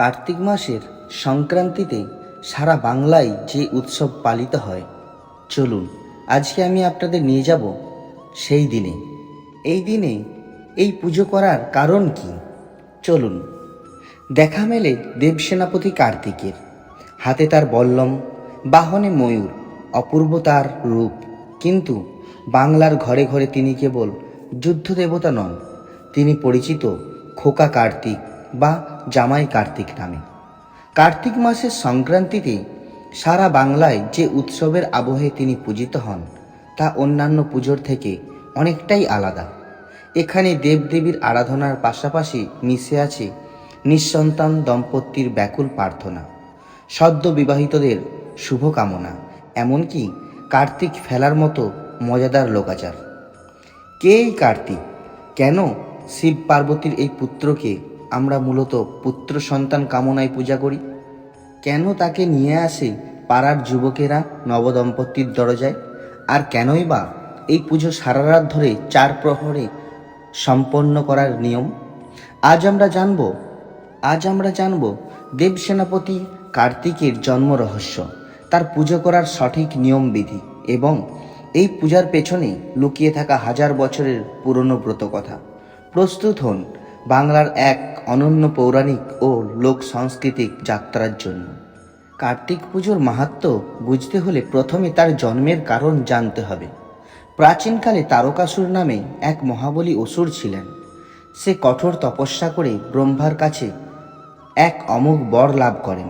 কার্তিক মাসের সংক্রান্তিতে সারা বাংলায় যে উৎসব পালিত হয়। চলুন, আজকে আমি আপনাদের নিয়ে যাব সেই দিনে। এই দিনে এই পুজো করার কারণ কি? চলুন, দেখা মেলে দেবসেনাপতি কার্তিকের। হাতে তার বল্লম, বাহনে ময়ূর, অপূর্ব তার রূপ। কিন্তু বাংলার ঘরে ঘরে তিনি কেবল যুদ্ধ দেবতা নন, তিনি পরিচিত খোকা কার্তিক বা জামাই কার্তিক নামে। কার্তিক মাসের সংক্রান্তিতে সারা বাংলায় যে উৎসবের আবহে তিনি পূজিত হন, তা অন্যান্য পুজোর থেকে অনেকটাই আলাদা। এখানে দেবদেবীর আরাধনার পাশাপাশি মিশে আছে নিঃসন্তান দম্পতির ব্যাকুল প্রার্থনা, সদ্য বিবাহিতদের শুভকামনা, এমনকি কার্তিক ফেলার মতো মজাদার লোকাচার। কে এই কার্তিক? কেন শিব পার্বতীর এই পুত্রকে আমরা মূলত পুত্র সন্তান কামনায় পূজা করি। কেন তাকে নিয়ে আসে পাড়ার যুবকেরা নবদম্পতির দরজায়? আর কেনই বা এই পুজো সারা রাত ধরে চার প্রহরে সম্পন্ন করার নিয়ম? আজ আমরা জানব, আজ আমরা জানব দেব সেনাপতি কার্তিকের জন্ম রহস্য তার পুজো করার সঠিক নিয়মবিধি এবং এই পূজার পেছনে লুকিয়ে থাকা হাজার বছরের পুরনো ব্রত কথা প্রস্তুত হন বাংলার এক অনন্য পৌরাণিক ও লোক সাংস্কৃতিক যাত্রার জন্য। কার্তিক পুজোর মাহাত্ম্য বুঝতে হলে প্রথমে তার জন্মের কারণ জানতে হবে। প্রাচীনকালে তারকাসুর নামে এক মহাবলী অসুর ছিলেন। সে কঠোর তপস্যা করে ব্রহ্মার কাছে এক অমোঘ বর লাভ করেন।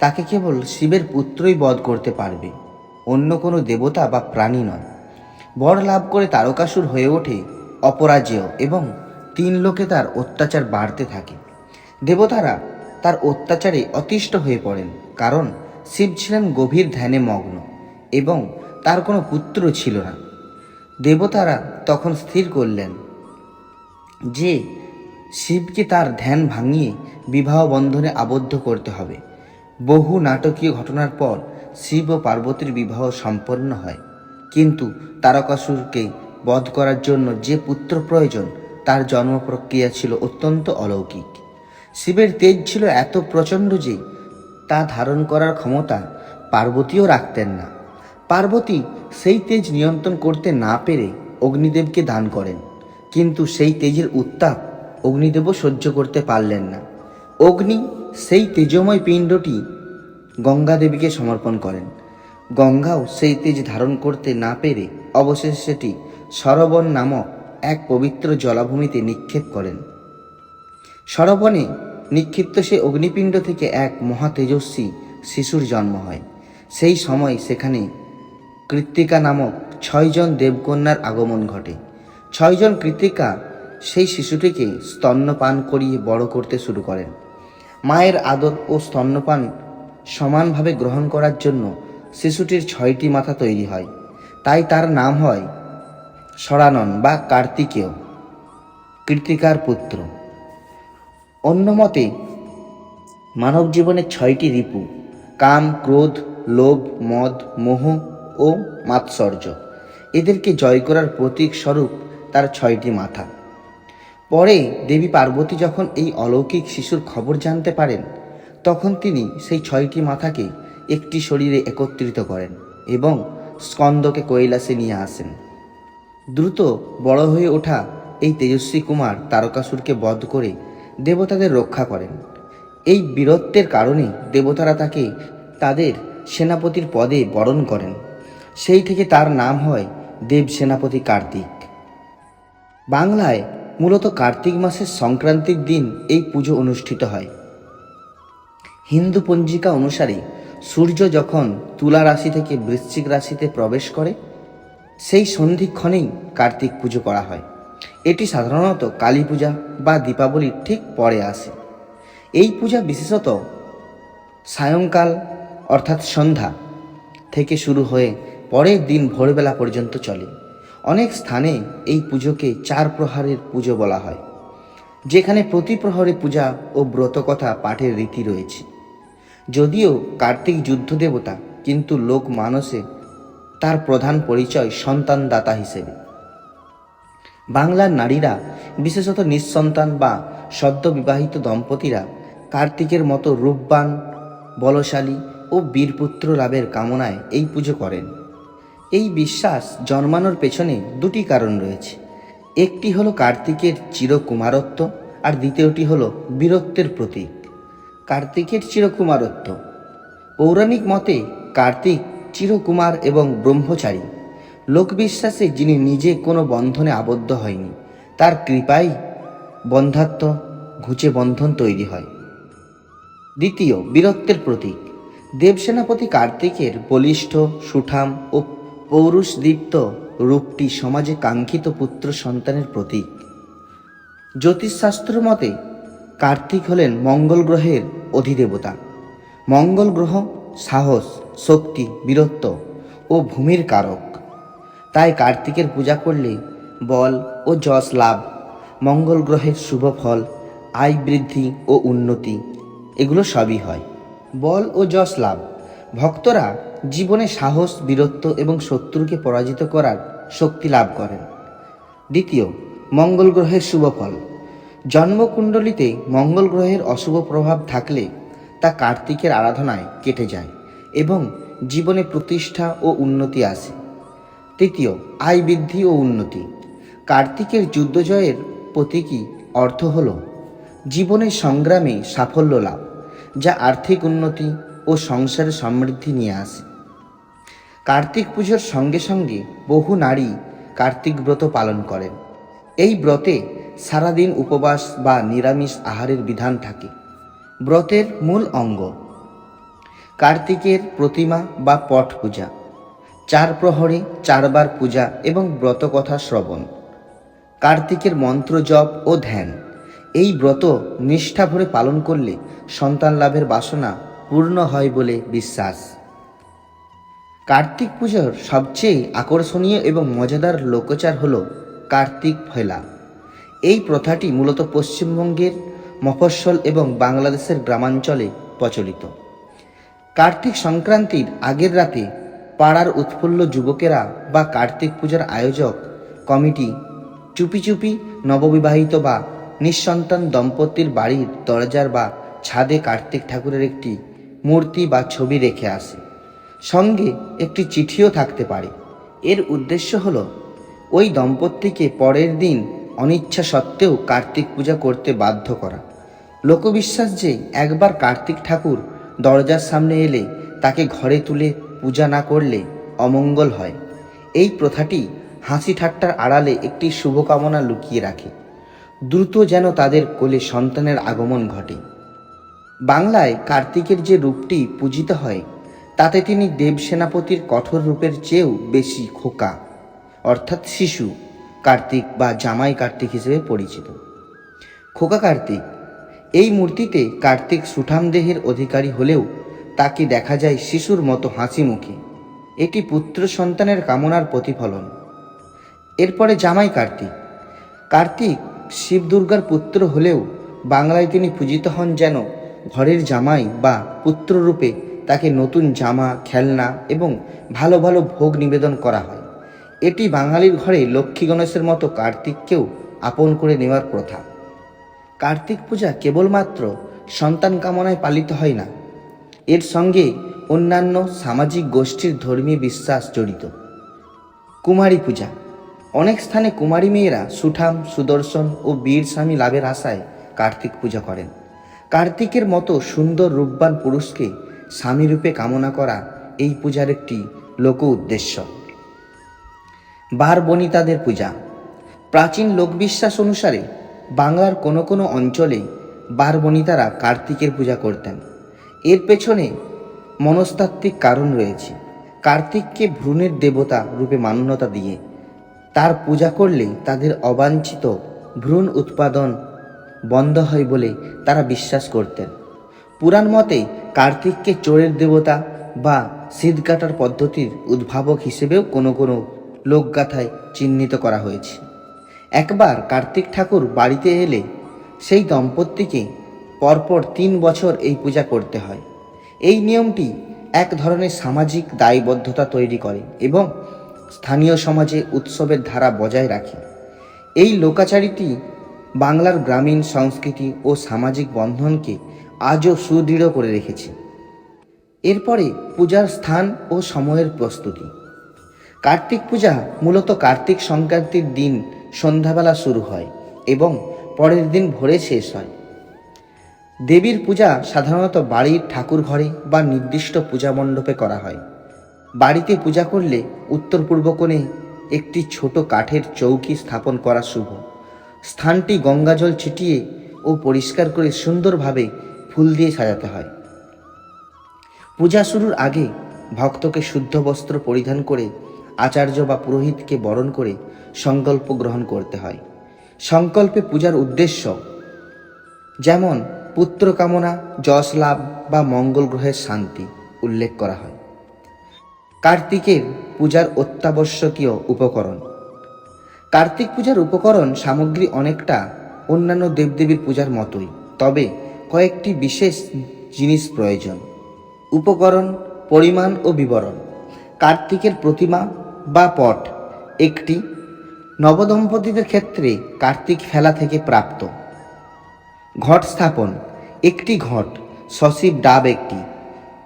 তাকে কেবল শিবের পুত্রই বধ করতে পারবে, অন্য কোনো দেবতা বা প্রাণী নয়। বর লাভ করে তারকাসুর হয়ে ওঠে অপরাজেয় এবং তিন লোকে তার অত্যাচার বাড়তে থাকে। দেবতারা তার অত্যাচারে অতিষ্ঠ হয়ে পড়েন, কারণ শিব ছিলেন গভীর ধ্যানে মগ্ন এবং তার কোনো পুত্র ছিল না। দেবতারা তখন স্থির করলেন, যে শিবকে তার ধ্যান ভাঙিয়ে বিবাহ বন্ধনে আবদ্ধ করতে হবে। বহু নাটকীয় ঘটনার পর শিব ও পার্বতীর বিবাহ সম্পন্ন হয়। কিন্তু তারকাসুরকে বধ করার জন্য যে পুত্র প্রয়োজন তার জন্ম প্রক্রিয়া ছিল অত্যন্ত অলৌকিক। শিবের তেজ ছিল এত প্রচণ্ড যে তা ধারণ করার ক্ষমতা পার্বতীও রাখতেন না। পার্বতী সেই তেজ নিয়ন্ত্রণ করতে না পেরে অগ্নিদেবকে দান করেন, কিন্তু সেই তেজের উত্তাপ অগ্নিদেবও সহ্য করতে পারলেন না। অগ্নি সেই তেজময় পিণ্ডটি গঙ্গা দেবীকে সমর্পণ করেন। গঙ্গাও সেই তেজ ধারণ করতে না পেরে অবশেষে সেটি সরবণ নামক এক পবিত্র জলাভূমিতে নিক্ষেপ করেন। সরবনে নিক্ষিপ্ত সে অগ্নিপিণ্ড থেকে এক মহা তেজস্বী শিশুর জন্ম হয়। সেই সময় সেখানে কৃত্তিকা নামক ছয়জন দেবকন্যার আগমন ঘটে। ছয়জন কৃত্তিকা সেই শিশুটিকে স্তন্যপান করিয়ে বড় করতে শুরু করেন। মায়ের আদর ও স্তন্যপান সমানভাবে গ্রহণ করার জন্য শিশুটির ছয়টি মাথা তৈরি হয়। তাই তার নাম হয় সরানন বা কার্তিকেয় কৃতিকার পুত্র। অন্য মতে, মানব জীবনের ছয়টি রিপু, কাম, ক্রোধ, লোভ, মদ, মোহ ও মাৎসর্য। এদেরকে জয় করার প্রতীক স্বরূপ তার ছয়টি মাথা। পরে দেবী পার্বতী যখন এই অলৌকিক শিশুর খবর জানতে পারেন, তখন তিনি সেই ছয়টি মাথাকে একটি শরীরে একত্রিত করেন এবং স্কন্দকে কৈলাসে নিয়ে আসেন। দ্রুত বড় হয়ে ওঠা এই তেজস্বী কুমার তারকাসুরকে বধ করে দেবতাদের রক্ষা করেন। এই বীরত্বের কারণে দেবতারা তাকে তাদের সেনাপতির পদে বরণ করেন। সেই থেকে তার নাম হয় দেব সেনাপতি কার্তিক। বাংলায় মূলত কার্তিক মাসের সংক্রান্তির দিন এই পুজো অনুষ্ঠিত হয়। হিন্দু পঞ্জিকা অনুসারে সূর্য যখন তুলা রাশি থেকে বৃশ্চিক রাশিতে প্রবেশ করে সেই সন্ধিক্ষণেই কার্তিক পুজো করা হয়। এটি সাধারণত কালী পূজা বা দীপাবলির ঠিক পরে আসে। এই পূজা বিশেষত সায়ংকাল, অর্থাৎ সন্ধ্যা, থেকে শুরু হয়ে পরের দিন ভোরবেলা পর্যন্ত চলে। অনেক স্থানে এই পুজোকে চার প্রহারের পুজো বলা হয়, যেখানে প্রতি প্রহরে পূজা ও ব্রতকথা পাঠের রীতি রয়েছে। যদিও কার্তিক যুদ্ধ দেবতা কিন্তু লোক মানসে তার প্রধান পরিচয় সন্তানদাতা হিসেবে। বাংলার নারীরা, বিশেষত নিঃসন্তান বা সদ্য বিবাহিত দম্পতিরা, কার্তিকের মতো রূপবান, বলশালী ও বীরপুত্র লাভের কামনায় এই পুজো করেন। এই বিশ্বাস জন্মানোর পেছনে দুটি কারণ রয়েছে। একটি হলো কার্তিকের চিরকুমারত্ব আর দ্বিতীয়টি হলো বীরত্বের প্রতীক। কার্তিকের চিরকুমারত্ব। পৌরাণিক মতে কার্তিক চিরকুমার এবং ব্রহ্মচারী। লোকবিশ্বাসে যিনি নিজে কোনো বন্ধনে আবদ্ধ হয়নি, তার কৃপাই বন্ধাত্ম, ঘুচে বন্ধন তৈরি হয়। দ্বিতীয়, বীরত্বের প্রতীক। দেবসেনাপতি কার্তিকের বলিষ্ঠ, সুঠাম ও পৌরুষদীপ্ত রূপটি সমাজে কাঙ্ক্ষিত পুত্র সন্তানের প্রতীক। জ্যোতিষশাস্ত্র মতে, কার্তিক হলেন মঙ্গল গ্রহের অধিদেবতা। মঙ্গল গ্রহ সাহস শক্তি, বীরত্ব ও ভূমির কারক। তাই কার্তিকের পূজা করলে বল ও যশ লাভ, মঙ্গল গ্রহের শুভ ফল, আয় বৃদ্ধি ও উন্নতি, এগুলো সবই হয়। বল ও যশ লাভ, ভক্তরা জীবনে সাহস, বীরত্ব এবং শত্রুকে পরাজিত করার শক্তি লাভ করেন। দ্বিতীয়, মঙ্গল গ্রহের শুভ ফল, জন্মকুণ্ডলিতে মঙ্গল গ্রহের অশুভ প্রভাব থাকলে তা কার্তিকের আরাধনায় কেটে যায়। এবং জীবনে প্রতিষ্ঠা ও উন্নতি আসে তৃতীয়, আয় বৃদ্ধি ও উন্নতি। কার্তিকের যুদ্ধজয়ের প্রতীকী অর্থ হল জীবনের সংগ্রামে সাফল্য লাভ, যা আর্থিক উন্নতি ও সংসারে সমৃদ্ধি নিয়ে আসে। কার্তিক পুজোর সঙ্গে সঙ্গে বহু নারী কার্তিক ব্রত পালন করেন। এই ব্রতে সারাদিন উপবাস বা নিরামিষ আহারের বিধান থাকে। ব্রতের মূল অঙ্গ কার্তিকের প্রতিমা বা পট পূজা। চার প্রহরে চারবার পূজা এবং ব্রতকথা শ্রবণ। কার্তিকের মন্ত্র জপ ও ধ্যান। এই ব্রত নিষ্ঠা ভরে পালন করলে সন্তান লাভের বাসনা পূর্ণ হয় বলে বিশ্বাস। কার্তিক পুজোর সবচেয়ে আকর্ষণীয় এবং মজাদার লোকচার হল কার্তিক ফেলা। এই প্রথাটি মূলত পশ্চিমবঙ্গের মফস্বল এবং বাংলাদেশের গ্রামাঞ্চলে প্রচলিত। কার্তিক সংক্রান্তির আগের রাতে পাড়ার উৎফুল্ল যুবকেরা বা কার্তিক পূজার আয়োজক কমিটি চুপি চুপি নববিবাহিত বা নিঃসন্তান দম্পতির বাড়ির দরজার বা ছাদে কার্তিক ঠাকুরের একটি মূর্তি বা ছবি রেখে আসে। সঙ্গে একটি চিঠিও থাকতে পারে। এর উদ্দেশ্য হল, ওই দম্পতিকে পরের দিন অনিচ্ছা সত্ত্বেও কার্তিক পূজা করতে বাধ্য করা। লোকবিশ্বাস যে একবার কার্তিক ঠাকুর দরজার সামনে এলে তাকে ঘরে তুলে পূজা না করলে অমঙ্গল হয়। এই প্রথাটি হাসি ঠাট্টার আড়ালে একটি শুভকামনা লুকিয়ে রাখে। দ্রুত যেন তাদের কোলে সন্তানের আগমন ঘটে। বাংলায় কার্তিকের যে রূপটি পূজিত হয়, তাতে তিনি দেব সেনাপতির কঠোর রূপের চেয়েও বেশি খোকা, অর্থাৎ শিশু, কার্তিক বা জামাই কার্তিক হিসেবে পরিচিত। খোকা কার্তিক এই মূর্তিতে কার্তিক সুঠাম দেহের অধিকারী হলেও তাকে দেখা যায় শিশুর মতো হাসি মুখে এটি পুত্র সন্তানের কামনার প্রতিফলন। এরপরে জামাই কার্তিক। কার্তিক শিব দুর্গার পুত্র হলেও বাংলায় তিনি পূজিত হন যেন ঘরের জামাই বা পুত্ররূপে তাকে নতুন জামা, খেলনা এবং ভালো ভালো ভোগ নিবেদন করা হয়। এটি বাঙালির ঘরে লক্ষ্মী গণেশের মতো কার্তিককেও আপন করে নেওয়ার প্রথা। কার্তিক পূজা কেবলমাত্র সন্তান কামনায় পালিত হয় না। এর সঙ্গে অন্যান্য সামাজিক গোষ্ঠীর ধর্মীয় বিশ্বাস জড়িত। কুমারী পূজা। অনেক স্থানে কুমারী মেয়েরা সুঠাম, সুদর্শন ও বীর স্বামী লাভের আশায় কার্তিক পূজা করেন। কার্তিকের মতো সুন্দর রূপবান পুরুষকে স্বামীরূপে কামনা করা এই পূজার একটি লোক উদ্দেশ্য। বার বনিতাদের পূজা। প্রাচীন লোকবিশ্বাস অনুসারে বাংলার কোনো কোনো অঞ্চলে বার বনিতারা কার্তিকের পূজা করতেন। এর পেছনে মনস্তাত্ত্বিক কারণ রয়েছে। কার্তিককে ভ্রূণের দেবতা রূপে মান্যতা দিয়ে তার পূজা করলে তাদের অবাঞ্ছিত ভ্রূণ উৎপাদন বন্ধ হয় বলে তারা বিশ্বাস করতেন। পুরাণ মতে কার্তিককে চোরের দেবতা বা সিদ কাটার পদ্ধতির উদ্ভাবক হিসেবেও কোনো কোনো লোকগাথায় চিহ্নিত করা হয়েছে। একবার কার্তিক ঠাকুর বাড়িতে এলে সেই দম্পতিকে পরপর তিন বছর এই পূজা করতে হয়। এই নিয়মটি এক ধরনের সামাজিক দায়বদ্ধতা তৈরি করে এবং স্থানীয় সমাজে উৎসবের ধারা বজায় রাখে। এই লোকাচারিটি বাংলার গ্রামীণ সংস্কৃতি ও সামাজিক বন্ধনকে আজও সুদৃঢ় করে রেখেছে। এরপরে পূজার স্থান ও সময়ের প্রস্তুতি। কার্তিক পূজা মূলত কার্তিক সংক্রান্তির দিন সন্ধ্যাবেলা শুরু হয় এবং পরের দিন ভোরে শেষ হয়। দেবীর পূজা সাধারণত বাড়ির ঠাকুর ঘরে বা নির্দিষ্ট পূজা মণ্ডপে করা হয়। বাড়িতে পূজা করলে উত্তর পূর্ব কোণে একটি ছোট কাঠের চৌকি স্থাপন করা শুভ। স্থানটি গঙ্গাজল ছিটিয়ে ও পরিষ্কার করে সুন্দরভাবে ফুল দিয়ে সাজাতে হয়। পূজা শুরুর আগে ভক্তকে শুদ্ধ বস্ত্র পরিধান করে আচার্য বা পুরোহিতকে বরণ করে সংকল্প গ্রহণ করতে হয়। সংকল্পে পূজার উদ্দেশ্য, যেমন পুত্র কামনা, যশ লাভ বা মঙ্গল গ্রহের শান্তি উল্লেখ করা হয়। কার্তিকের পূজার অত্যাবশ্যকীয় উপকরণ। কার্তিক পূজার উপকরণ সামগ্রী অনেকটা অন্যান্য দেবদেবীর পূজার মতোই, তবে কয়েকটি বিশেষ জিনিস প্রয়োজন। উপকরণ, পরিমাণ ও বিবরণ। কার্তিকের প্রতিমা বা পট। একটি নবদম্পতিদের ক্ষেত্রে কার্তিক ফেলা থেকে প্রাপ্ত। ঘট স্থাপন। একটি ঘট। সসীব ডাব একটি।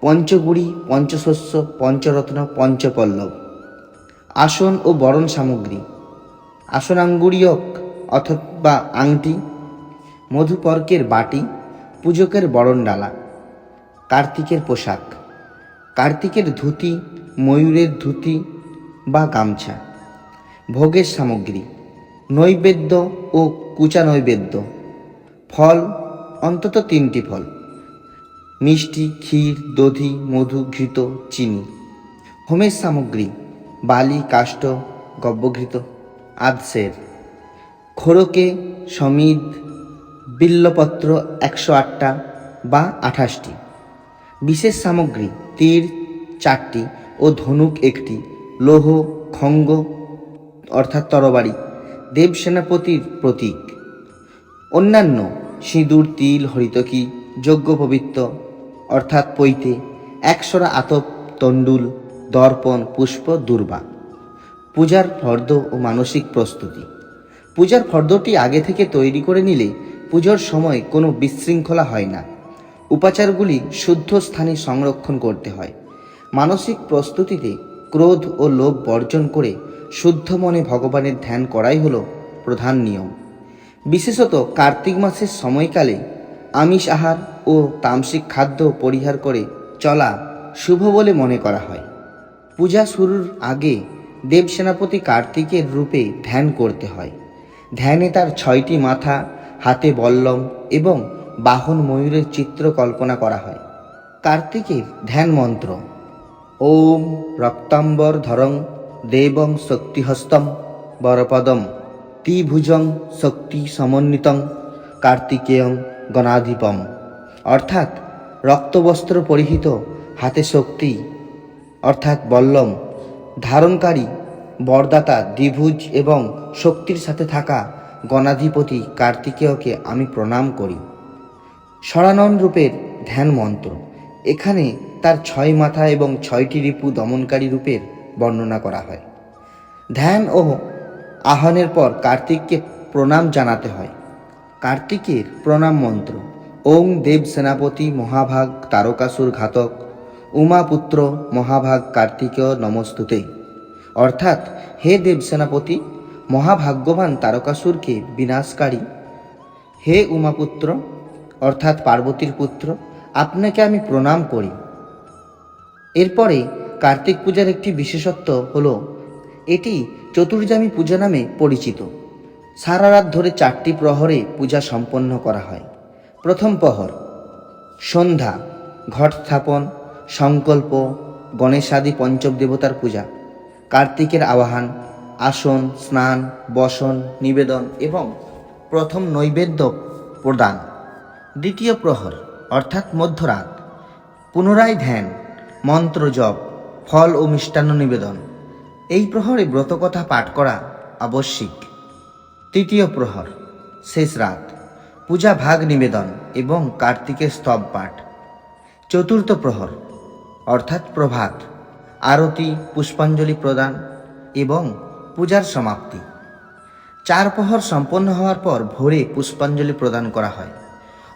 পঞ্চগুড়ি, পঞ্চশস্য, পঞ্চরত্ন, পঞ্চপল্লব। আসন ও বরণ সামগ্রী। আসনাঙ্গুরীয়ক অথবা আংটি। মধুপর্কের বাটি। পূজকের বরণ ডালা কার্তিকের পোশাক। কার্তিকের ধুতি, ময়ূরের ধুতি বা গামছা। ভোগের সামগ্রী, নৈবেদ্য ও কুচা নৈবেদ্য ফল, অন্তত তিনটি ফল। মিষ্টি, ক্ষীর, দধি, মধু, ঘৃত, চিনি। হোমের সামগ্রী, বালি, কাষ্ঠ, গব্যঘৃত, আদসের। খোরকে, সমিদ, বিল্লপত্র একশো আটটা বা আঠাশটি। বিশেষ সামগ্রী, তীর চারটি ও ধনুক একটি। লৌহ, খঙ্গ, অর্থাৎ তরবারি, দেব সেনাপতির প্রতীক। অন্যান্য সিঁদুর, তিল, হরিতকি, যজ্ঞ পবিত্র, অর্থাৎ পৈতে একশরা আতপ, তণ্ডুল, দর্পণ, পুষ্প, দুর্বা। পূজার ফর্দ ও মানসিক প্রস্তুতি। পূজার ফর্দটি আগে থেকে তৈরি করে নিলে পুজোর সময় কোনো বিশৃঙ্খলা হয় না। উপাচারগুলি শুদ্ধ স্থানে সংরক্ষণ করতে হয়। মানসিক প্রস্তুতিতে ক্রোধ ও লোভ বর্জন করে শুদ্ধ মনে ভগবানের ধ্যান করাই হলো প্রধান নিয়ম। বিশেষত কার্তিক মাসের সময়কালে আমিষ আহার ও তামসিক খাদ্য পরিহার করে চলা শুভ বলে মনে করা হয়। পূজা শুরুর আগে দেব সেনাপতি কার্তিকের রূপে ধ্যান করতে হয়। ধ্যানে তার ছয়টি মাথা, হাতে বল্লম এবং বাহন ময়ূরের চিত্র কল্পনা করা হয়। কার্তিকের ধ্যান মন্ত্র ওম রক্তাম্বর ধরং দেবং শক্তিহস্তম বরপদম ত্রিভুজং শক্তি সমন্বিতং কার্তিকেয়ং গণাধিপম। অর্থাৎ রক্তবস্ত্র পরিহিত হাতে শক্তি, অর্থাৎ বল্লম, ধারণকারী, বরদাতা, দ্বিভুজ এবং শক্তির সাথে থাকা গণাধিপতি কার্তিকেয়কে আমি প্রণাম করি। সরানন রূপের ধ্যান মন্ত্র এখানে তার ছয় মাথা এবং ছয়টি রিপু দমনকারী রূপের বর্ণনা করা হয়। ধ্যান ও আহ্বানের পর কার্তিককে প্রণাম জানাতে হয়। কার্তিকের প্রণাম মন্ত্র, ওং দেব সেনাপতি মহাভাগ তারকাসুর ঘাতক উমাপুত্র মহাভাগ কার্তিকেয় নমস্তুতে। অর্থাৎ, হে দেব সেনাপতি, মহাভাগ্যবান তারকাসুরকে বিনাশকারী। হে উমাপুত্র অর্থাৎ পার্বতীর পুত্র আপনাকে আমি প্রণাম করি। এরপরে কার্তিক পূজার একটি বিশেষত্ব হলো, এটি চতুর্জামী পূজা নামে পরিচিত। সারা রাত ধরে চারটি প্রহরে পূজা সম্পন্ন করা হয়। প্রথম প্রহর, সন্ধ্যা, ঘট স্থাপন, সংকল্প, গণেশাদি পঞ্চম দেবতার পূজা, কার্তিকের আবাহন আসন, স্নান, বসন, নিবেদন এবং প্রথম নৈবেদ্য প্রদান। দ্বিতীয় প্রহর অর্থাৎ মধ্যরাত। পুনরায় ধ্যান, মন্ত্র জপ, ফল ও মিষ্টান্ন নিবেদন। এই প্রহরে ব্রতকথা পাঠ করা আবশ্যিক। তৃতীয় প্রহর, শেষ রাত, পূজা ভাগ নিবেদন এবং কার্তিকের স্তব পাঠ। চতুর্থ প্রহর, অর্থাৎ প্রভাত, আরতি, পুষ্পাঞ্জলি প্রদান এবং পূজার সমাপ্তি। চার প্রহর সম্পন্ন হওয়ার পর ভোরে পুষ্পাঞ্জলি প্রদান করা হয়।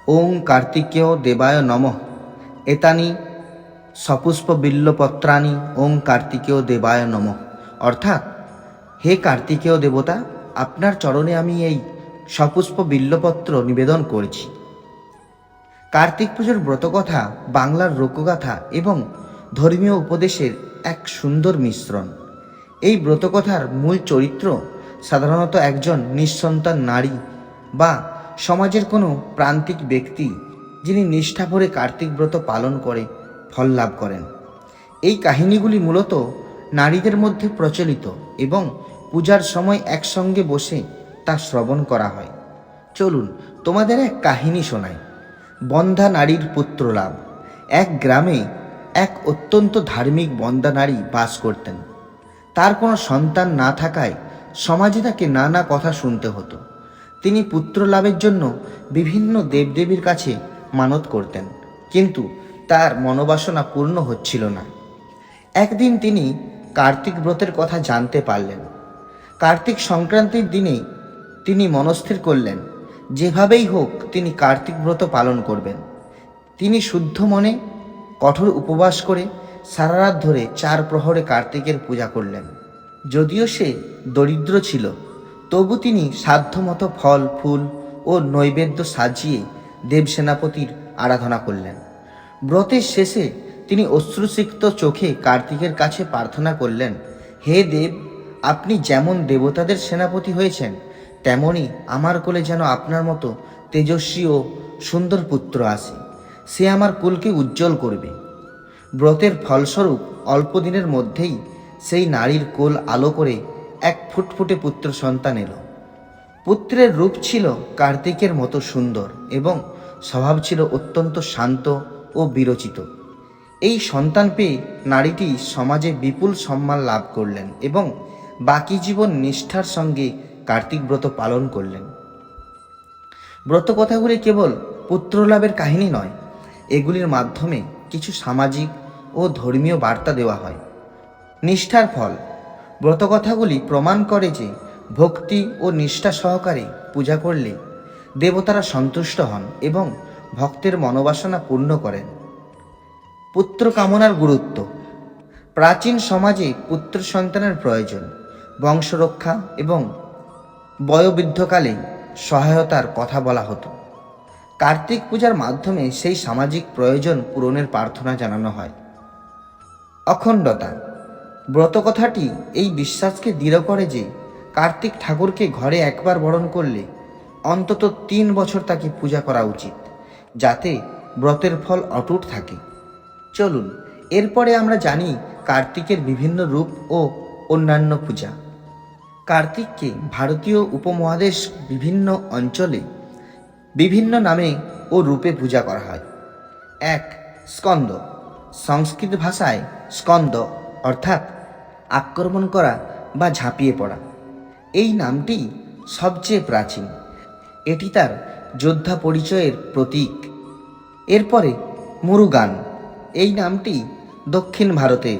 ওং কার্তিকেয় দেবায় নমঃ। এতানি সপুষ্প বিল্লপত্রানি ওং কার্তিকেয় দেবায় নমঃ। অর্থাৎ, হে কার্তিকেয় দেবতা, আপনার চরণে আমি এই সপুষ্প বিল্লপত্র নিবেদন করেছি। কার্তিক পুজোর ব্রতকথা, বাংলার লোকগাথা এবং ধর্মীয় উপদেশের এক সুন্দর মিশ্রণ। এই ব্রতকথার মূল চরিত্র সাধারণত একজন নিঃসন্তান নারী বা সমাজের কোনো প্রান্তিক ব্যক্তি যিনি নিষ্ঠা ভরে কার্তিক ব্রত পালন করে, ফল লাভ করেন। এই কাহিনীগুলি মূলত নারীদের মধ্যে প্রচলিত এবং পূজার সময় একসঙ্গে বসে তা শ্রবণ করা হয়। চলুন, তোমাদের এক কাহিনী শোনাই। বন্ধা নারীর পুত্র লাভ। এক গ্রামে এক অত্যন্ত ধার্মিক বন্ধা নারী বাস করতেন। তার কোনো সন্তান না থাকায় সমাজে তাকে নানা কথা শুনতে হতো। তিনি পুত্র লাভের জন্য বিভিন্ন দেবদেবীর কাছে মানত করতেন, কিন্তু তার মনোবাসনা পূর্ণ হচ্ছিল না। একদিন তিনি কার্তিক ব্রতের কথা জানতে পারলেন। কার্তিক সংক্রান্তির দিনে তিনি মনস্থির করলেন, যেভাবেই হোক তিনি কার্তিক ব্রত পালন করবেন। তিনি শুদ্ধ মনে কঠোর উপবাস করে সারা রাত ধরে চার প্রহরে কার্তিকের পূজা করলেন। যদিও সে দরিদ্র ছিল তবু তিনি সাধ্যমতো ফল, ফুল ও নৈবেদ্য সাজিয়ে দেবসেনাপতির আরাধনা করলেন। ব্রতের শেষে তিনি অশ্রুসিক্ত চোখে কার্তিকের কাছে প্রার্থনা করলেন, হে দেব, আপনি যেমন দেবতাদের সেনাপতি হয়েছেন, তেমনি আমার কোলে যেন আপনার মতো তেজস্বী ও সুন্দর পুত্র আসে। সে আমার কুলকে উজ্জ্বল করবে। ব্রতের ফলস্বরূপ অল্প দিনের মধ্যেই সেই নারীর কোল আলো করে এক ফুটফুটে পুত্র সন্তান এলো। পুত্রের রূপ ছিল কার্তিকের মতো সুন্দর এবং স্বভাব ছিল অত্যন্ত শান্ত ও বিরচিত। এই সন্তান পেয়ে নারীটি সমাজে বিপুল সম্মান লাভ করলেন এবং বাকি জীবন নিষ্ঠার সঙ্গে কার্তিক ব্রত পালন করলেন। ব্রত কথাগুলি কেবল পুত্রলাভের কাহিনী নয়, এগুলির মাধ্যমে কিছু সামাজিক ও ধর্মীয় বার্তা দেওয়া হয়। নিষ্ঠার ফল ব্রতকথাগুলি প্রমাণ করে যে ভক্তি ও নিষ্ঠা সহকারে পূজা করলে দেবতারা সন্তুষ্ট হন এবং ভক্তের মনোবাসনা পূর্ণ করেন। পুত্র কামনার গুরুত্ব। প্রাচীন সমাজে পুত্র সন্তানের প্রয়োজন। বংশরক্ষা এবং বয়োবৃদ্ধকালে সহায়তার কথা বলা হতো। কার্তিক পূজার মাধ্যমে সেই সামাজিক প্রয়োজন পূরণের প্রার্থনা জানানো হয়। অখণ্ডতা। ব্রতকথাটি এই বিশ্বাসকে দৃঢ় করে যে কার্তিক ঠাকুরকে ঘরে একবার বরণ করলে অন্তত তিন বছর তাকে পূজা করা উচিত, যাতে ব্রতের ফল অটুট থাকে। চলুন, এরপরে আমরা জানি কার্তিকের বিভিন্ন রূপ ও অন্যান্য পূজা। কার্তিককে ভারতীয় উপমহাদেশ বিভিন্ন অঞ্চলে বিভিন্ন নামে ও রূপে পূজা করা হয়। এক, স্কন্দ। সংস্কৃত ভাষায় স্কন্দ। অর্থাৎ আক্রমণ করা বা ঝাঁপিয়ে পড়া। এই নামটি সবচেয়ে প্রাচীন। এটি তার যোদ্ধা পরিচয়ের প্রতীক। এরপরে মুরুগান। এই নামটি দক্ষিণ ভারতের।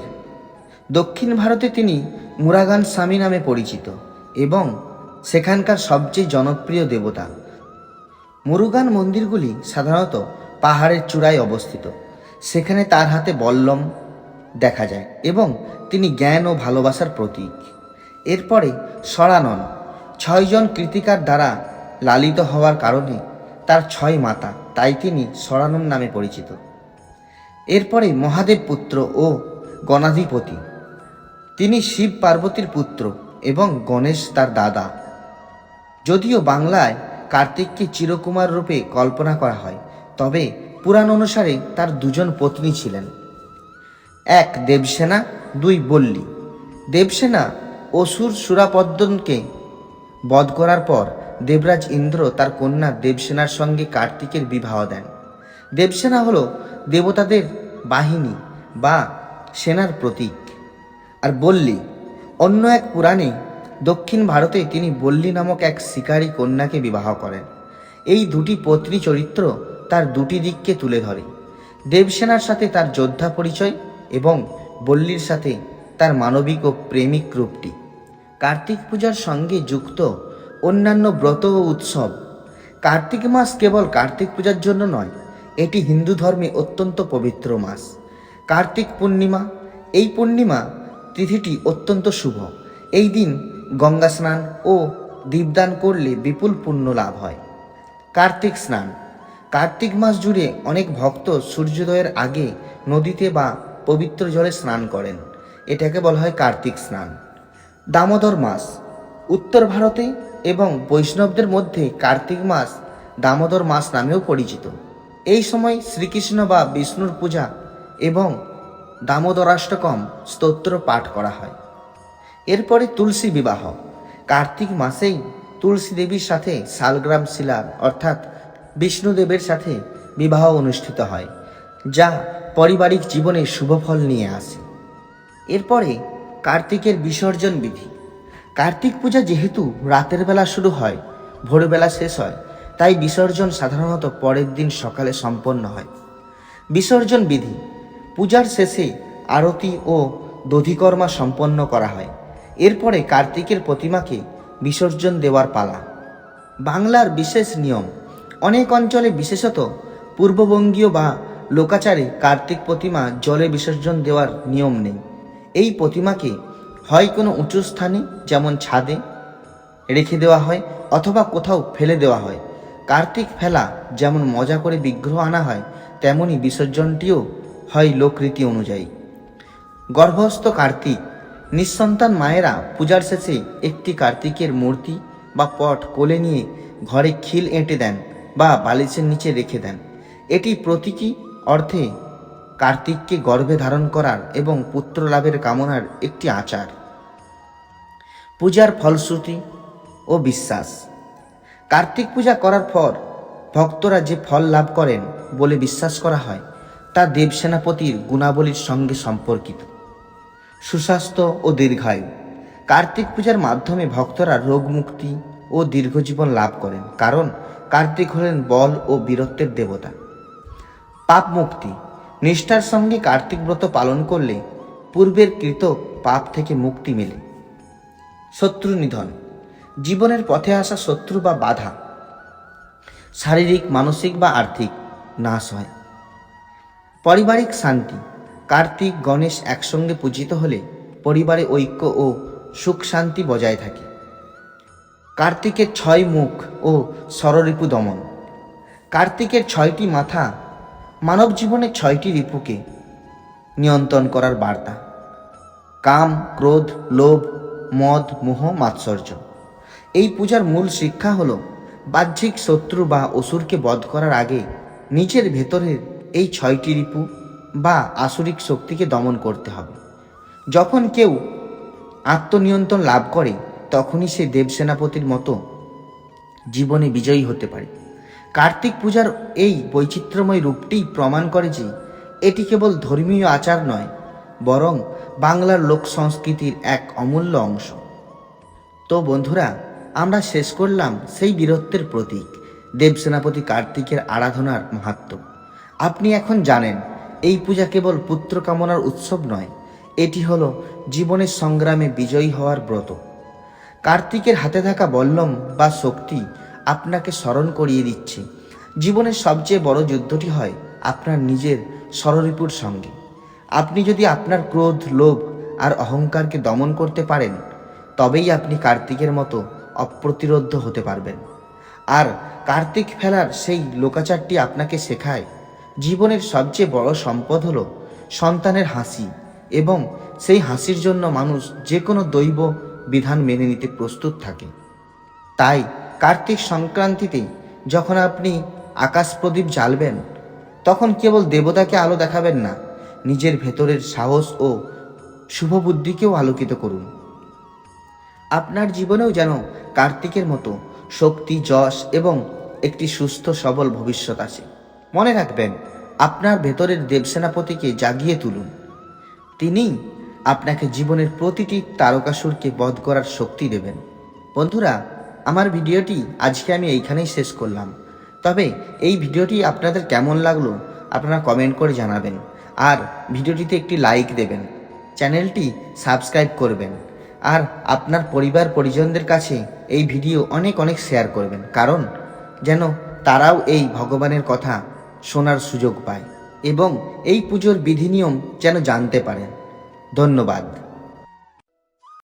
দক্ষিণ ভারতে তিনি মুরাগান স্বামী নামে পরিচিত এবং সেখানকার সবচেয়ে জনপ্রিয় দেবতা। মুরুগান মন্দিরগুলি সাধারণত পাহাড়ের চূড়ায় অবস্থিত। সেখানে তার হাতে বল্লম দেখা যায় এবং তিনি জ্ঞান ও ভালোবাসার প্রতীক। এরপরে সরানন ছয়জন কৃতিকার দ্বারা লালিত হওয়ার কারণে তার ছয় মাতা, তাই তিনি সরানন নামে পরিচিত। এরপরে মহাদেব পুত্র ও গণাধিপতি। তিনি শিব পার্বতীর পুত্র এবং গণেশ তার দাদা। যদিও বাংলায় কার্তিককে চিরকুমার রূপে কল্পনা করা হয়, তবে পুরাণ অনুসারে তার দুজন পত্নী ছিলেন। এক দেবসেনা, দুই বল্লী। দেবসেনা অসুর সুরাপদ্দনকে বধ করার পর দেবরাজ ইন্দ্র তার কন্যা দেবসেনার সঙ্গে কার্তিকের বিবাহ দেন। দেবসেনা হল দেবতাদের বাহিনী বা সেনার প্রতীক। আর বল্লী, অন্য এক পুরাণে দক্ষিণ ভারতে তিনি বল্লী নামক এক শিকারী কন্যাকে বিবাহ করেন। এই দুটি পত্নী চরিত্র তার দুটি দিককে তুলে ধরে। দেবসেনার সাথে তার যোদ্ধা পরিচয় এবং বল্লীর সাথে তার মানবিক ও প্রেমিক রূপটি। কার্তিক পূজার সঙ্গে যুক্ত অন্যান্য ব্রত ও উৎসব। কার্তিক মাস কেবল কার্তিক পূজার জন্য নয়, এটি হিন্দু ধর্মে অত্যন্ত পবিত্র মাস। কার্তিক পূর্ণিমা, এই পূর্ণিমা তিথিটি অত্যন্ত শুভ। এই দিন গঙ্গা স্নান ও দীপদান করলে বিপুল পুণ্য লাভ হয়। কার্তিক স্নান। কার্তিক মাস জুড়ে অনেক ভক্ত সূর্যোদয়ের আগে নদীতে বা পবিত্র জলে স্নান করেন। এটাকে বলা হয় কার্তিক স্নান। দামোদর মাস, উত্তর ভারতে এবং বৈষ্ণবদের মধ্যে কার্তিক মাস দামোদর মাস নামেও পরিচিত। এই সময় শ্রীকৃষ্ণ বা বিষ্ণুর পূজা এবং দামোদরাষ্টকম স্তোত্র পাঠ করা হয়। এরপরে তুলসী বিবাহ। কার্তিক মাসেই তুলসী দেবীর সাথে শালগ্রাম শিলা অর্থাৎ বিষ্ণুদেবের সাথে বিবাহ অনুষ্ঠিত হয়, যা পারিবারিক জীবনে শুভফল নিয়ে আসে। এরপরে কার্তিকের বিসর্জন বিধি। কার্তিক পূজা যেহেতু রাতের বেলা শুরু হয়, ভোরবেলা শেষ হয়, তাই বিসর্জন সাধারণত পরের দিন সকালে সম্পন্ন হয়। বিসর্জন বিধি। পূজার শেষে আরতি ও দধিকর্মা সম্পন্ন করা হয়। এরপরে কার্তিকের প্রতিমাকে বিসর্জন দেওয়ার পালা। বাংলার বিশেষ নিয়ম। অনেক অঞ্চলে বিশেষত পূর্ববঙ্গীয় বা লোকাচারে কার্তিক প্রতিমা জলে বিসর্জন দেওয়ার নিয়ম নেই। এই প্রতিমাকে হয় কোনো উঁচু স্থানে, যেমন ছাদে, রেখে দেওয়া হয়, অথবা কোথাও ফেলে দেওয়া হয়। কার্তিক ফেলা যেমন মজা করে বিগ্রহ আনা হয়, তেমনি বিসর্জনটিও হয় লোকরীতি অনুযায়ী। গর্ভস্থ কার্তিক, নিঃসন্তান মায়েরা পূজার শেষে একটি কার্তিকের মূর্তি বা পট কোলে নিয়ে ঘরে খিল এঁটে দেন বা বালিশের নিচে রেখে দেন। এটি প্রতীকী অর্থে কার্তিককে গর্ভে ধারণ করার এবং পুত্র লাভের কামনার একটি আচার। পূজার ফলশ্রুতি ও বিশ্বাস। কার্তিক পূজা করার পর ভক্তরা যে ফল লাভ করেন বলে বিশ্বাস করা হয়, তা দেবসেনাপতির গুণাবলীর সঙ্গে সম্পর্কিত। সুস্বাস্থ্য ও দীর্ঘায়ু। কার্তিক পূজার মাধ্যমে ভক্তরা রোগমুক্তি ও দীর্ঘজীবন লাভ করেন, কারণ কার্তিক হলেন বল ও বীরত্বের দেবতা। পাপ মুক্তি নিষ্ঠার সঙ্গে কার্তিক ব্রত পালন করলে পূর্বের কৃত পাপ থেকে মুক্তি মেলে। শত্রু নিধন। জীবনের পথে আসা শত্রু বা বাধা শারীরিক, মানসিক বা আর্থিক নাশ হয়। পারিবারিক শান্তি। কার্তিক, গণেশ একসঙ্গে পূজিত হলে পরিবারে ঐক্য ও সুখ শান্তি বজায় থাকে। কার্তিকের ছয় মুখ ও ষড়রিপু দমন। কার্তিকের ছয়টি মাথা মানব জীবনের ছয়টি রিপুকে নিয়ন্ত্রণ করার বার্তা। কাম, ক্রোধ, লোভ, মদ, মোহ, মাৎসর্য। এই পূজার মূল শিক্ষা হল বাহ্যিক শত্রু বা অসুরকে বধ করার আগে নিজের ভেতরের এই ছয়টি রিপু বা আসুরিক শক্তিকে দমন করতে হবে। যখন কেউ আত্মনিয়ন্ত্রণ লাভ করে, তখনই সে দেবসেনাপতির মতো জীবনে বিজয়ী হতে পারে। কার্তিক পূজার এই বৈচিত্র্যময় রূপটিই প্রমাণ করে যে এটি কেবল ধর্মীয় আচার নয়, বরং বাংলার লোক সংস্কৃতির এক অমূল্য অংশ। তো বন্ধুরা, আমরা শেষ করলাম সেই বীরত্বের প্রতীক, দেবসেনাপতি কার্তিকের আরাধনার মাহাত্ম্য আপনি এখন জানেন, এই পূজা কেবল পুত্র কামনার উৎসব নয়, এটি হলো জীবনের সংগ্রামে বিজয়ী হওয়ার ব্রত। কার্তিকের হাতে থাকা বল্লম বা শক্তি আপনাকে স্মরণ করিয়ে দিচ্ছে। জীবনের সবচেয়ে বড় যুদ্ধটি হয় আপনার নিজের স্বররিপুর সঙ্গে। আপনি যদি আপনার ক্রোধ, লোভ আর অহংকারকে দমন করতে পারেন, তবেই আপনি কার্তিকের মতো অপ্রতিরোধ্য হতে পারবেন। আর কার্তিক ফেলার সেই লোকাচারটি আপনাকে শেখায়, জীবনের সবচেয়ে বড় সম্পদ হলো সন্তানের হাসি এবং সেই হাসির জন্য মানুষ যে কোনো দৈব বিধান মেনে নিতে প্রস্তুত থাকে। তাই কার্তিক সংক্রান্তিতে যখন আপনি আকাশ প্রদীপ জ্বালবেন, তখন কেবল দেবতাকে আলো দেখাবেন না, নিজের ভেতরের সাহস ও শুভ বুদ্ধিকেও আলোকিত করুন। আপনার জীবনেও যেন কার্তিকের মতো শক্তি, যশ এবং একটি সুস্থ, সবল ভবিষ্যৎ আছে মনে রাখবেন, আপনার ভেতরের দেবসেনাপতিকে জাগিয়ে তুলুন। তিনি আপনাকে জীবনের প্রতিটি তারকাসুরকে বধ করার শক্তি দেবেন। বন্ধুরা আমার ভিডিওটি আজকে আমি এইখানেই শেষ করলাম। তবে এই ভিডিওটি আপনাদের কেমন লাগল আপনারা কমেন্ট করে জানাবেন। আর ভিডিওটিতে একটি লাইক দেবেন। চ্যানেলটি সাবস্ক্রাইব করবেন। আর আপনার পরিবার পরিজনদের কাছে এই ভিডিও অনেক অনেক শেয়ার করবেন। কারণ যেন তারাও এই ভগবানের কথা শোনার সুযোগ পায় এবং এই পুজোর বিধিনিয়ম যেন জানতে পারেন। ধন্যবাদ।